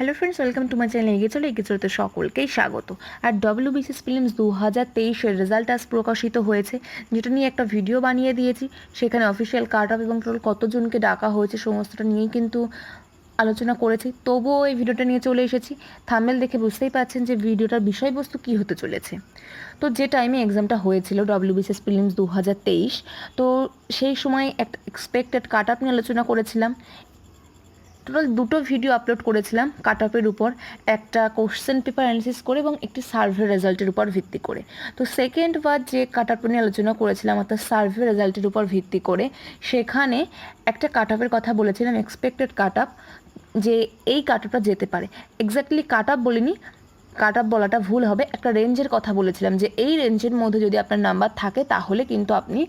Hello friends welcome to my channel এগিয়ে চলো এগিয়ে চলতে সকলকেই স্বাগত। আর ডব্লিউ বিসিএস ফিল্মস দু হাজার তেইশের রেজাল্ট আজ প্রকাশিত হয়েছে, যেটা নিয়ে একটা ভিডিও বানিয়ে দিয়েছি। সেখানে অফিসিয়াল কাট অফ এবং টোটাল কতজনকে ডাকা হয়েছে সমস্তটা নিয়েই কিন্তু আলোচনা করেছি। তবুও এই ভিডিওটা নিয়ে চলে এসেছি। থামেল দেখে বুঝতেই পারছেন যে ভিডিওটার বিষয়বস্তু কী হতে চলেছে। তো যে টাইমে এক্সামটা হয়েছিল ডব্লিউ বিসিএস ফিল্মস দু হাজার তেইশ, তো সেই সময় একটা এক্সপেক্টেড কাট আপ নিয়ে আলোচনা করেছিলাম। টোটাল দুটো ভিডিও আপলোড করেছিলাম কাট আপের উপর, একটা কোশ্চেন পেপার অ্যানালিসিস করে এবং একটি সার্ভে রেজাল্টের উপর ভিত্তি করে। তো সেকেন্ড বার যে কাট আপ নিয়ে আলোচনা করেছিলাম, অর্থাৎ সার্ভে রেজাল্টের উপর ভিত্তি করে, সেখানে একটা কাট আপের কথা বলেছিলাম এক্সপেক্টেড কাট আপ যে এই কাট আপটা যেতে পারে। এক্স্যাক্টলি কাট আপ বলিনি কাট আপ বলাটা ভুল হবে। একটা রেঞ্জের কথা বলেছিলাম যে এই রেঞ্জের মধ্যে যদি আপনার নাম্বার থাকে, তাহলে কিন্তু আপনি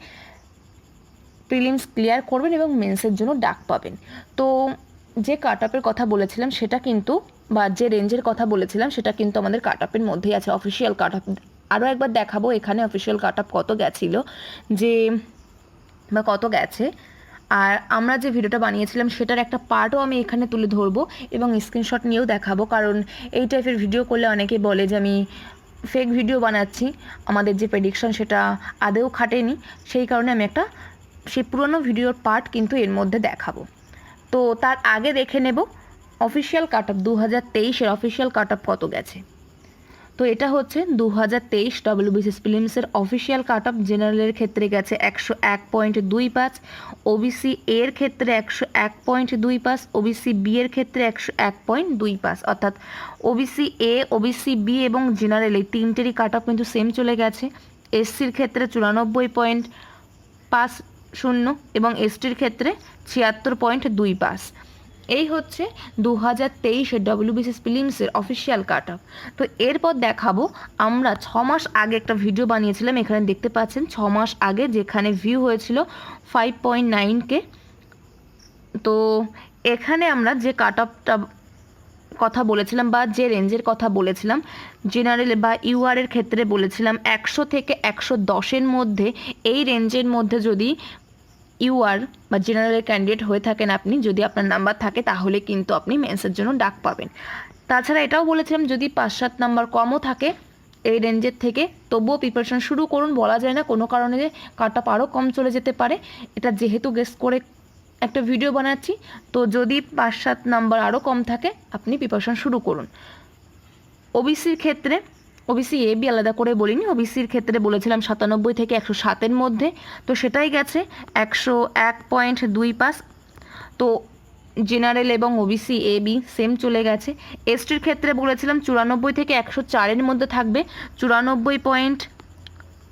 প্রিলিমস ক্লিয়ার করবেন এবং মেন্সের জন্য ডাক পাবেন। তো যে কাট আপের কথা বলেছিলাম, সেটা কিন্তু বা যে রেঞ্জের কথা বলেছিলাম, সেটা কিন্তু আমাদের কাট আপের মধ্যেই আছে অফিসিয়াল কাট আপ আরও একবার দেখাবো, এখানে অফিসিয়াল কাট আপ কত গেছিল, যে বা কত গেছে। আর আমরা যে ভিডিওটা বানিয়েছিলাম, সেটার একটা পার্টও আমি এখানে তুলে ধরবো এবং স্ক্রিনশট নিয়েও দেখাবো, কারণ এই টাইপের ভিডিও করলে অনেকে বলে যে আমি ফেক ভিডিও বানাচ্ছি, আমাদের যে প্রেডিকশন সেটা আদেও খাটেনি। সেই কারণে আমি একটা, সেই পুরনো ভিডিওর পার্ট কিন্তু এর মধ্যে দেখাবো। তো তার আগে দেখে নেব অফিসিয়াল কাট আপ দু হাজার তেইশের অফিসিয়াল কাট আপ কত গেছে। তো এটা হচ্ছে দু হাজার তেইশ ডব্লিউবিসিএস ফিলিমসের অফিসিয়াল কাট আপ জেনারেলের ক্ষেত্রে গেছে একশো এক পয়েন্ট দুই পাঁচ ওবিসি এর ক্ষেত্রে একশো এক পয়েন্ট দুই পাঁচ ওবিসি বি এর ক্ষেত্রে একশো এক পয়েন্ট দুই পাঁচ। অর্থাৎ ওবিসি এ ওবিসি বি এবং জেনারেল এই তিনটেরই কাট আপ কিন্তু সেম চলে গেছে। এসসির ক্ষেত্রে চুরানব্বই পয়েন্ট পাঁচ শূন্য এবং এসটির ক্ষেত্রে ছিয়াত্তর পয়েন্ট দুই পাঁচ এই হচ্ছে দু হাজার তেইশের ডব্লিউবিসিএস ফিলিমসের অফিসিয়াল কাট আপ তো এরপর দেখাবো, আমরা ছ মাস আগে একটা ভিডিও বানিয়েছিলাম, এখানে দেখতে পাচ্ছেন ছ মাস আগে যেখানে ভিউ হয়েছিল ফাইভ পয়েন্ট নাইনকে তো এখানে আমরা যে কাট আপটা কথা বলেছিলাম বা যে রেঞ্জের কথা বলেছিলাম জেনারেল বা ইউআর এর ক্ষেত্রে বলেছিলাম একশো থেকে একশো দশের মধ্যে, এই রেঞ্জের মধ্যে যদি ইউআর বা জেনারেল ক্যান্ডিডেট হয়ে থাকেন আপনি, যদি আপনার নাম্বার থাকে তাহলে কিন্তু আপনি মেন্সের জন্য ডাক পাবেন। তাছাড়া এটাও বলেছিলাম যদি পাঁচ সাত নাম্বার কমও থাকে এই রেঞ্জের থেকে, তবুও প্রিপারেশন শুরু করুন, বলা যায় না কোনো কারণে যে কাটা আরও কম চলে যেতে পারে। এটা যেহেতু গেস করে একটা ভিডিও বানাচ্ছি। তো যদি পাঁচ সাত নাম্বার আরও কম থাকে, আপনি প্রিপারেশন শুরু করুন। ওবিসির ক্ষেত্রে ওবিসি এ বি আলাদা করে বলিনি। ওবিসির ক্ষেত্রে বলেছিলাম সাতানব্বই থেকে একশো সাতের মধ্যে। তো সেটাই গেছে, একশো এক পয়েন্ট দুই পাস তো জেনারেল এবং ওবিসি এ বি সেম চলে গেছে। এসটির ক্ষেত্রে বলেছিলাম চুরানব্বই থেকে একশো চারের মধ্যে থাকবে। চুরানব্বই পয়েন্ট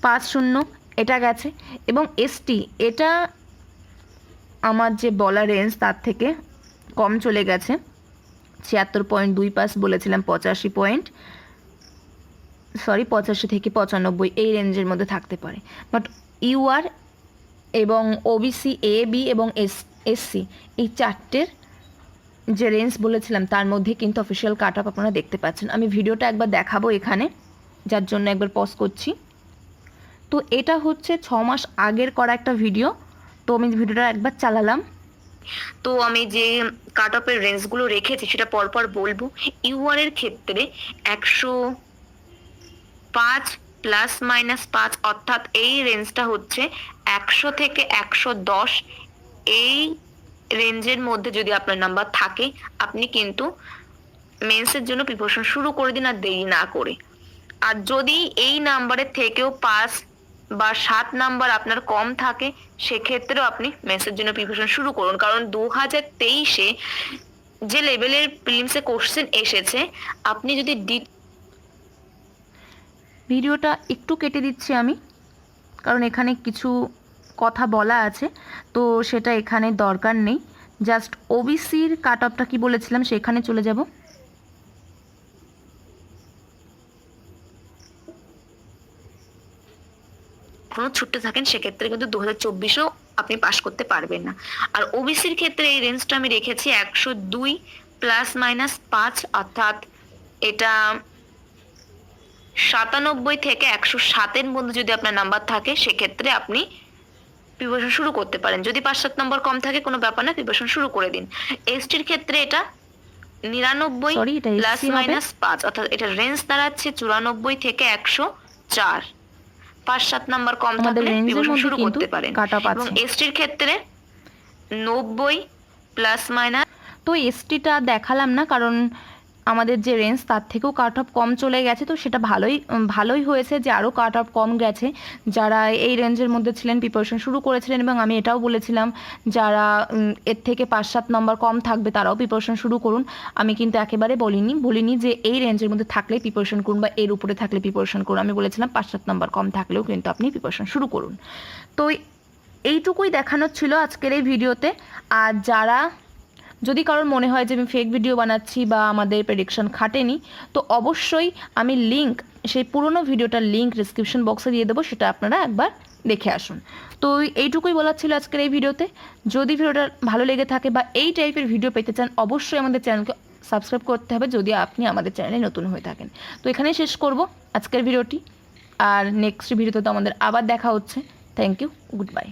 পাঁচ শূন্য, এটা গেছে। এবং এসটি এটা আমার যে বলা রেঞ্জ তার থেকে কম চলে গেছে। ছিয়াত্তর পয়েন্ট দুই পাস বলেছিলাম, পঁচাশি পয়েন্ট সরি পঁচাশি থেকে পঁচানব্বই, এই রেঞ্জের মধ্যে থাকতে পারে। বাট ইউআর এবং ওবিসি এ বি এবং এস এসসি এই চারটের যে রেঞ্জ বলেছিলাম, তার মধ্যে কিন্তু অফিসিয়াল কাট আপ আপনারা দেখতে পাচ্ছেন। আমি ভিডিওটা একবার দেখাবো এখানে, যার জন্য একবার পজ করছি। তো এটা হচ্ছে ছ মাস আগের করা একটা ভিডিও তো আমি ভিডিওটা একবার চালালাম। তো আমি যে কাট অফের রেঞ্জগুলো রেখেছি, সেটা পরপর বলব। ইউআর এর ক্ষেত্রে একশো পাঁচ প্লাস মাইনাস পাঁচ, অর্থাৎ এই রেঞ্জটা হচ্ছে একশো থেকে একশো দশ। এই রেঞ্জের মধ্যে যদি আপনার নাম্বার থাকে, আপনি কিন্তু মেন্সের জন্য প্রিপারেশন শুরু করে দিন আর দেরি না করে। আর যদি এই নাম্বারের থেকেও পাঁচ বা সাত নাম্বার আপনার কম থাকে, সেক্ষেত্রেও আপনি মেন্সের জন্য প্রিপারেশন শুরু করুন। কারণ দু হাজার তেইশে যে লেভেলের প্রিলিমসে কোশ্চেন এসেছে, আপনি যদি ভিডিওটা একটু কেটে দিচ্ছি আমি, কারণ এখানে কিছু কথা বলা আছে, তো সেটা এখানে দরকার নেই। জাস্ট ওবিসির কাট অফটা কী বলেছিলাম, সেখানে চলে যাব। এখনও ছুটতে থাকেন সেক্ষেত্রে কিন্তু দু হাজার চব্বিশেও আপনি পাশ করতে পারবেন না। আর ওবিসির ক্ষেত্রে এই রেঞ্জটা আমি রেখেছি একশো দুই প্লাস মাইনাস পাঁচ অর্থাৎ এটা সাতানব্বই থেকে একশো সাতের মধ্যে যদি আপনার নাম্বার থাকে সেক্ষেত্রে আপনি প্রিপারেশন শুরু করতে পারেন। যদি পাঁচ সাত নম্বর কম থাকে কোনো ব্যাপার না প্রিপারেশন শুরু করে দিন। এসটির ক্ষেত্রে এটা নিরানব্বই প্লাস মাইনাস পাঁচ অর্থাৎ এটা রেঞ্জ দাঁড়াচ্ছে চুরানব্বই থেকে একশো চার। পাঁচ সাত নাম্বার কম থাকলে শুরু করতে পারেন। এবং এসটির ক্ষেত্রে নব্বই প্লাস মাইনাস তো এসটিটা দেখালাম না কারণ আমাদের যে রেঞ্জ তার থেকেও কাট অফ কম চলে গেছে। তো সেটা ভালোই ভালোই হয়েছে যে আরও কাট অফ কম গেছে। যারা এই রেঞ্জের মধ্যে ছিলেন প্রিপারেশন শুরু করেছিলেন এবং আমি এটাও বলেছিলাম, যারা এর থেকে পাঁচ সাত নম্বর কম থাকবে তারাও প্রিপারেশন শুরু করুন। আমি কিন্তু একেবারে বলিনি বলিনি যে এই রেঞ্জের মধ্যে থাকলে প্রিপারেশন করুন বা এর উপরে থাকলে প্রিপারেশন করুন। আমি বলেছিলাম পাঁচ সাত নম্বর কম থাকলেও কিন্তু আপনি প্রিপারেশন শুরু করুন। তো এইটুকুই দেখানোর ছিল আজকের এই ভিডিওতে আর যারা যদি কারোর মনে হয় যে আমি ফেক ভিডিও বানাচ্ছি বা আমাদের প্রেডিকশন খাটেনি, তো অবশ্যই আমি লিঙ্ক সেই পুরনো ভিডিওটার লিঙ্ক ডিসক্রিপশন বক্সে দিয়ে দেবো, সেটা আপনারা একবার দেখে আসুন। তো এইটুকুই বলার ছিল আজকের এই ভিডিওতে যদি ভিডিওটা ভালো লেগে থাকে বা এই টাইপের ভিডিও পেতে চান, অবশ্যই আমাদের চ্যানেলকে সাবস্ক্রাইব করতে হবে, যদি আপনি আমাদের চ্যানেলে নতুন হয়ে থাকেন। তো এখানেই শেষ করব আজকের ভিডিওটি আর নেক্সট ভিডিওতে তো আমাদের আবার দেখা হচ্ছে। Thank you good bye